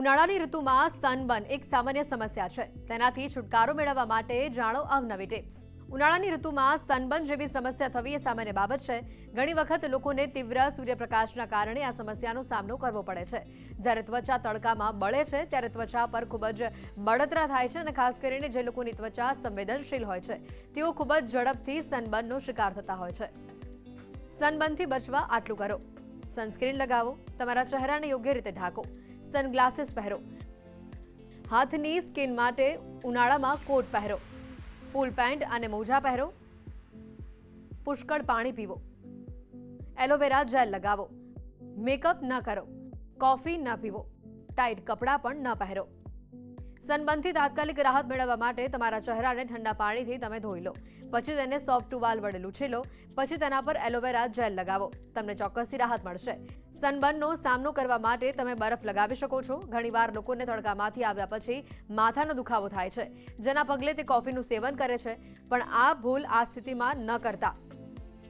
ઉનાળાની ઋતુમાં સનબર્ન એક સામાન્ય સમસ્યા છે. તેનાથી છુટકારો મેળવવા માટે જાણો અવનવી ટિપ્સ. ઉનાળાની ઋતુમાં સનબર્ન જેવી સમસ્યા થવી એ સામાન્ય બાબત છે. ઘણી વખત લોકોને તીવ્ર સૂર્યપ્રકાશના કારણે આ સમસ્યાનો સામનો કરવો પડે છે. જ્યારે ત્વચા તડકામાં બળે છે, ત્યારે ત્વચા પર ખૂબ જ બળતરા થાય છે અને ખાસ કરીને જે લોકોની ત્વચા સંવેદનશીલ હોય છે, તેઓ ખૂબ જ ઝડપથી સનબર્નનો શિકાર થતા હોય છે. સનબર્નથી બચવા આટલું કરો. સનસ્ક્રીન લગાવો, તમારા ચહેરાને યોગ્ય રીતે ઢાંકો. સનગ્લાસીસ પહેરો. હાથની સ્કિન માટે ઉનાળામાં કોટ પહેરો. ફૂલ પેન્ટ અને મોજા પહેરો. પુષ્કળ પાણી પીવો. એલોવેરા જેલ લગાવો. મેકઅપ ન કરો. કોફી ન પીવો. ટાઈટ કપડાં પણ ન પહેરો. સનબર્નથી તાત્કાલિક રાહત મેળવવા માટે તમારા ચહેરાને ઠંડા પાણીથી તમે ધોઈ લો. પછી તેને સોફ્ટ ટુવાલ વડે લૂછી લો પછી તેના પર એલોવેરા જેલ લગાવો. તમને ચોક્કસથી રાહત મળશે. સનબર્નનો સામનો કરવા માટે તમે બરફ લગાવી શકો છો. ઘણીવાર લોકોને તડકામાંથી આવ્યા પછી માથાનો દુખાવો થાય છે. જેના પગલે તે કોફીનું સેવન કરે છે. પણ આ ભૂલ આ સ્થિતિમાં ન કરતા.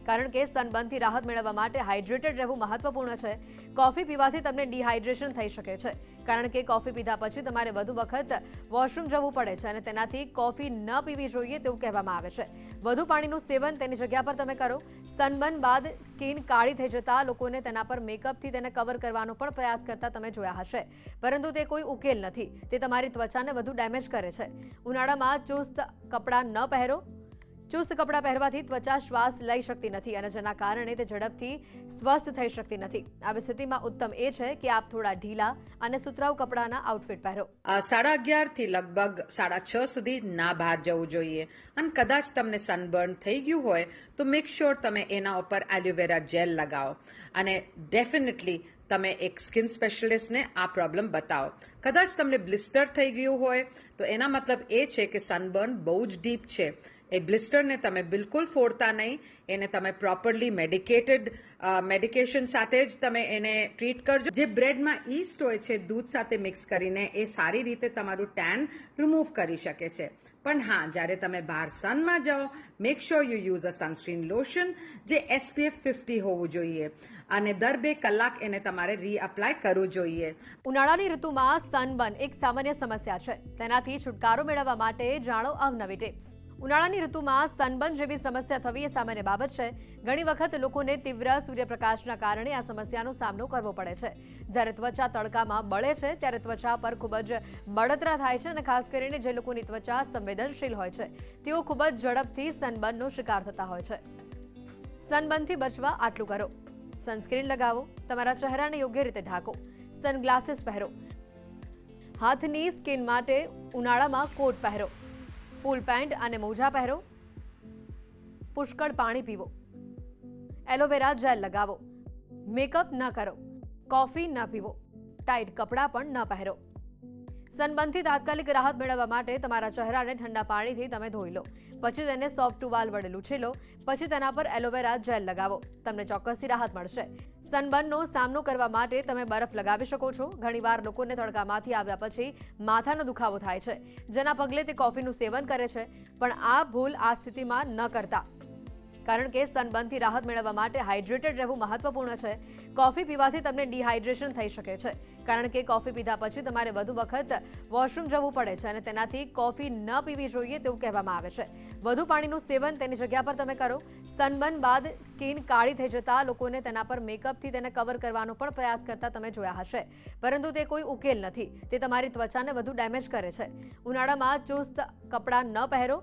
કારણ કે સનબર્નથી રાહત મેળવવા માટે હાઇડ્રેટેડ રહેવું મહત્વપૂર્ણ છે. કોફી પીવાથી તમને ડિહાઇડ્રેશન થઈ શકે છે. કારણ કે કોફી પીધા પછી તમારે વધુ વખત વોશરૂમ જવું પડે છે અને તેનાથી કોફી ન પીવી જોઈએ તેવું કહેવામાં આવે છે. વધુ પાણીનું સેવન તેની જગ્યા પર તમે કરો. સનબર્ન બાદ સ્કિન કાળી થઈ જતા લોકોને તેના પર મેકઅપથી તેને કવર કરવાનો પણ પ્રયાસ કરતા તમે જોયા હશે. પરંતુ તે કોઈ ઉકેલ નથી. તે તમારી ત્વચાને વધુ ડેમેજ કરે છે. ઉનાળામાં ચુસ્ત કપડાં ન પહેરો. ચુસ્ત કપડાં પહેરવાથી ત્વચા શ્વાસ લઈ શકતી નથી અને જેના કારણે તે ઝડપથી સ્વસ્થ થઈ શકતી નથી. આવી સ્થિતિમાં ઉત્તમ એ છે કે આપ થોડા ઢીલા અને સુતરાઉ કપડાના આઉટફિટ પહેરો. સાડા અગિયારથી લગભગ સાડા છ સુધી ના બહાર જવું જોઈએ. અને કદાચ તમને સનબર્ન થઈ ગયું હોય, તો મેક શ્યોર તમે એના ઉપર એલોવેરા જેલ લગાવો. અને ડેફિનેટલી તમે એક સ્કિન સ્પેશિયલિસ્ટને આ પ્રોબ્લેમ બતાવો. કદાચ તમને બ્લિસ્ટર થઈ ગયું હોય, તો એના મતલબ એ છે કે સનબર્ન બહુ જ ડીપ છે. એ બ્લિસ્ટરને તમે બિલકુલ ફોડતા નહીં. એને તમે પ્રોપરલી મેડિકેટેડ મેડિકેશન સાથે જ તમે એને ટ્રીટ કરજો. જે બ્રેડમાં ઈસ્ટ હોય છે, દૂધ સાથે મિક્સ કરીને એ સારી રીતે તમારું ટેન રિમૂવ કરી શકે છે. પણ હા, જ્યારે તમે બહાર સનમાં જાઓ make sure you use a sunscreen lotion જે એસપીએફ ફિફ્ટી હોવું જોઈએ. અને દર બે કલાક એને તમારે રીઅપ્લાય કરવું જોઈએ. ઉનાળાની ઋતુમાં સનબર્ન એક સામાન્ય સમસ્યા છે. તેનાથી છુટકારો મેળવવા માટે જાણો અવનવી ટિપ્સ ઉનાળાની ઋતુમાં સનબર્ન જેવી સમસ્યા થવી એ સામાન્ય બાબત છે. ઘણી વખત લોકોને તીવ્ર સૂર્યપ્રકાશના કારણે આ સમસ્યાનો સામનો કરવો પડે છે. જ્યારે ત્વચા તડકામાં બળે છે, ત્યારે ત્વચા પર ખૂબ જ બળતરા થાય છે અને ખાસ કરીને જે લોકોની ત્વચા સંવેદનશીલ હોય છે, તેઓ ખૂબ જ ઝડપથી સનબર્નનો શિકાર થતા હોય છે. સનબર્નથી બચવા આટલું કરો. સનસ્ક્રીન લગાવો, તમારા ચહેરાને યોગ્ય રીતે ઢાંકો. સનગ્લાસીસ પહેરો. હાથની સ્કિન માટે ઉનાળામાં કોટ પહેરો. ફૂલ પેન્ટ અને મોજા પહેરો. પુષ્કળ પાણી પીવો. એલોવેરા જેલ લગાવો. મેકઅપ ન કરો. કોફી ન પીવો. ટાઈટ કપડાં પણ ન પહેરો. સનબર્નથી તાત્કાલિક રાહત મેળવવા માટે તમારા ચહેરાને ઠંડા પાણીથી તમે ધોઈ લો. પછી તેને સોફ્ટ ટુવાલ વડે લૂછી લો. પછી તેના પર એલોવેરા જેલ લગાવો. તમને ચોક્કસથી રાહત મળશે. સનબર્નનો સામનો કરવા માટે તમે બરફ લગાવી શકો છો. ઘણીવાર લોકોને તડકામાંથી આવ્યા પછી માથાનો દુખાવો થાય છે. જેના પગલે તે કોફીનું સેવન કરે છે. પણ આ ભૂલ આ સ્થિતિમાં ન કરતા. કારણ કે સનબર્નથી રાહત મેળવવા માટે હાઇડ્રેટેડ રહેવું મહત્વપૂર્ણ છે. કોફી પીવાથી તમને ડિહાઇડ્રેશન થઈ શકે છે. કારણ કે કોફી પીધા પછી તમારે વધુ વખત વોશરૂમ જવું પડે છે અને તેનાથી કોફી ન પીવી જોઈએ તેવું કહેવામાં આવે છે. વધુ પાણીનું સેવન તેની જગ્યા પર તમે કરો. સનબર્ન બાદ સ્કિન કાળી થઈ જતા લોકોને તેના પર મેકઅપથી તેને કવર કરવાનો પણ પ્રયાસ કરતા તમે જોયા હશે. પરંતુ તે કોઈ ઉકેલ નથી. તે તમારી ત્વચાને વધુ ડેમેજ કરે છે. ઉનાળામાં ચુસ્ત કપડાં ન પહેરો.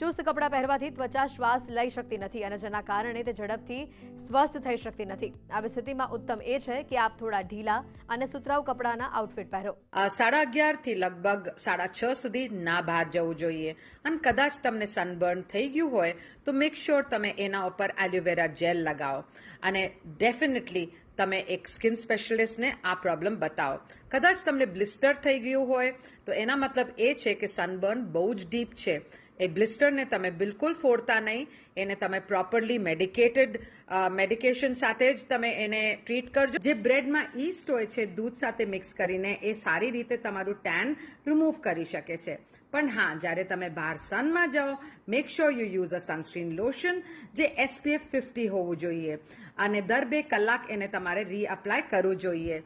ચુસ્ત કપડાં પહેરવાથી ત્વચા શ્વાસ લઈ શકતી નથી અને જેના કારણે તે ઝડપથી સ્વસ્થ થઈ શકતી નથી. આવી સ્થિતિમાં ઉત્તમ એ છે કે આપ થોડા ઢીલા અને સુતરાઉ કપડાના આઉટફિટ પહેરો. સાડા અગિયારથી લગભગ સાડા છ સુધી ના બહાર જવું જોઈએ. અને કદાચ તમને સનબર્ન થઈ ગયું હોય, તો મેક શ્યોર તમે એના ઉપર એલોવેરા જેલ લગાવો. અને ડેફિનેટલી તમે એક સ્કિન સ્પેશિયલિસ્ટને આ પ્રોબ્લેમ બતાવો. કદાચ તમને બ્લિસ્ટર થઈ ગયું હોય, તો એના મતલબ એ છે કે સનબર્ન બહુ જ ડીપ છે. એ બ્લિસ્ટરને તમે બિલકુલ ફોડતા નહીં. એને તમે પ્રોપરલી મેડિકેટેડ મેડિકેશન સાથે જ તમે એને ટ્રીટ કરજો. જે બ્રેડમાં ઈસ્ટ હોય છે, દૂધ સાથે મિક્સ કરીને એ સારી રીતે તમારું ટેન રિમૂવ કરી શકે છે. પણ હા, જ્યારે તમે બહાર સનમાં જાઓ make sure you use a sunscreen lotion જે એસપીએફ ફિફ્ટી હોવું જોઈએ. અને દર બે કલાક એને તમારે રીઅપ્લાય કરવું જોઈએ.